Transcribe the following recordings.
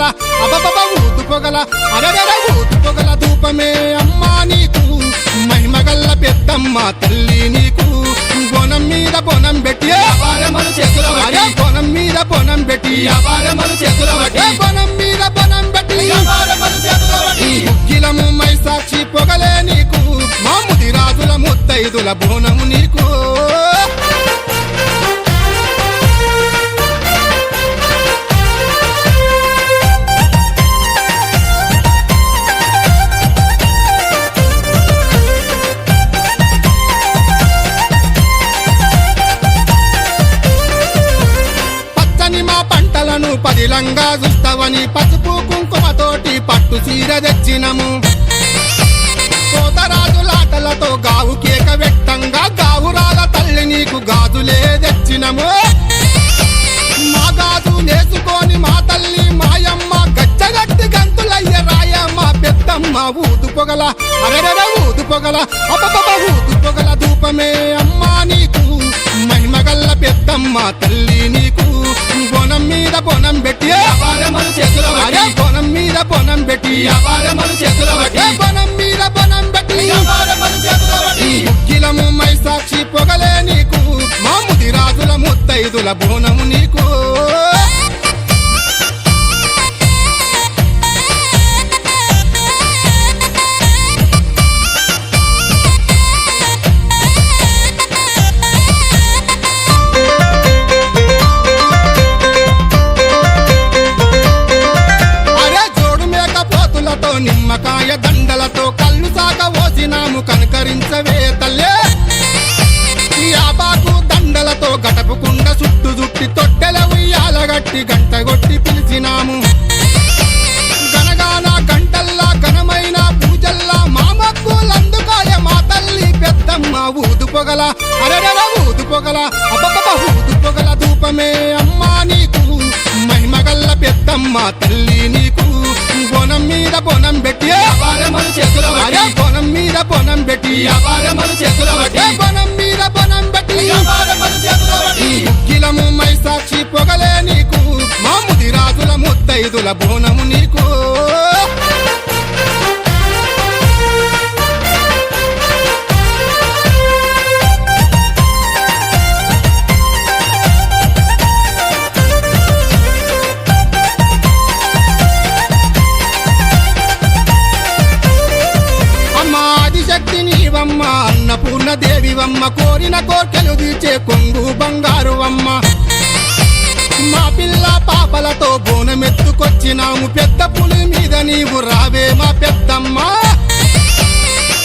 పొగల అరగర ఊదు పొగల ధూపమే అమ్మా నీకు. మహిమగల్ల పెద్దమ్మ తల్లి నీకు. బొనం మీద బొనం పెట్టి చేతుల బొనం మీద బొనం పెట్టి. చేతుల బొనం మీద బొనం పెట్టి. ముగ్గిలము మై సాక్షి పొగలే నీకు. మాముది రాజుల ముత్తైదుల బోనము నీకు. పంటలను పదిలంగా చూస్తావని పసుపు కుంకుమతోటి పట్టు చీర తెచ్చినము. కోతరాజులాటలతో గావు కేక వ్యక్తంగా గావురాల తల్లి నీకు గాజులే తెచ్చినము. మా గాజు నేసుకొని మా తల్లి మాయమ్మ గచ్చగట్టి గంతులయ్య రాయమ్మ పెద్దమ్మ ఊదు పొగల. అరగర ఊదు పొగల ఊదు పొగల ధూపమే అమ్మా నీకు. మహిమగల్ల పెద్దమ్మ తల్లి నీకు మీద బొనం పెట్టి. బొనం మీద బొనం పెట్టి. బొనం మీద బొనం పెట్టి. ముగ్గిలము మై సాక్షి పొగలే నీకు. మాముది రాజుల ముత్తైదుల బోనము నీకు. ఉయ్యాలగట్టి గంట కొట్టి పిలిచినాము. గనగాన గంటల్లా ఘనమైన పూజల్లా మా మా తల్లి పెద్దమ్మ ఊదు పొగల. అరడర ఊదు పొగల అబ్బబ్బ ఊదు పొగల ధూపమే అమ్మా నీకు. మహిమగల్ల పెద్దమ్మ తల్లి నీకు. బొనం మీద బొనం పెట్టి బొనం మీద బొనం పెట్టి బొనం మీద రాజుల ముత్తైదుల బోనము నీకు. అమ్మ ఆదిశక్తి నీవమ్మ అన్నపూర్ణ దేవివమ్మ కోరిన కోర్కెలు తీర్చే కొంగు బంగారు అమ్మ మా పిల్ల పాపలతో బోనమెత్తుకొచ్చినాము. పెద్ద పులి మీద నీవు రావే మా పెద్దమ్మ.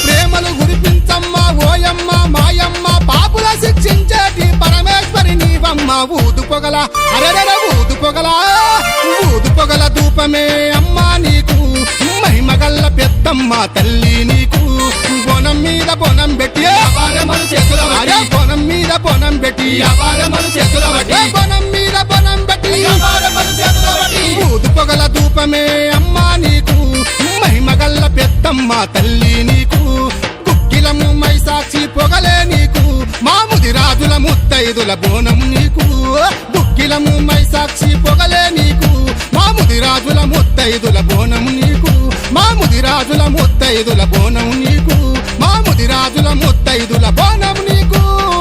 ప్రేమలు గురిపించమ్మ ఓయమ్మ మాయమ్మ. పాపుల శిక్షించేటి పరమేశ్వరి నీవమ్మ. ఊదు పొగల అరెరెర ఊదు పొగల ఊదు పొగల ధూపమే అమ్మా నీకు. మహిమగల్ల పెద్దమ్మ తల్లి నీకు. బొనం మీద బొనం పెట్టి బొనం మీద బొనం పెట్టి పొగల అమ్మా నీకు. మహిమగల్ల పెద్దమ్మ తల్లి నీకు. గుక్కిలము మై సాక్షి పొగలే నీకు. మాముది రాజుల ముత్తైదుల బోనం నీకు. గుక్కిలము మై సాక్షి పొగలే నీకు. మాముది రాజుల ముత్తైదుల బోనం నీకు. మాముది రాజుల ముత్తైదుల బోనం నీకు. మాముది రాజుల ముత్తైదుల బోనం నీకు.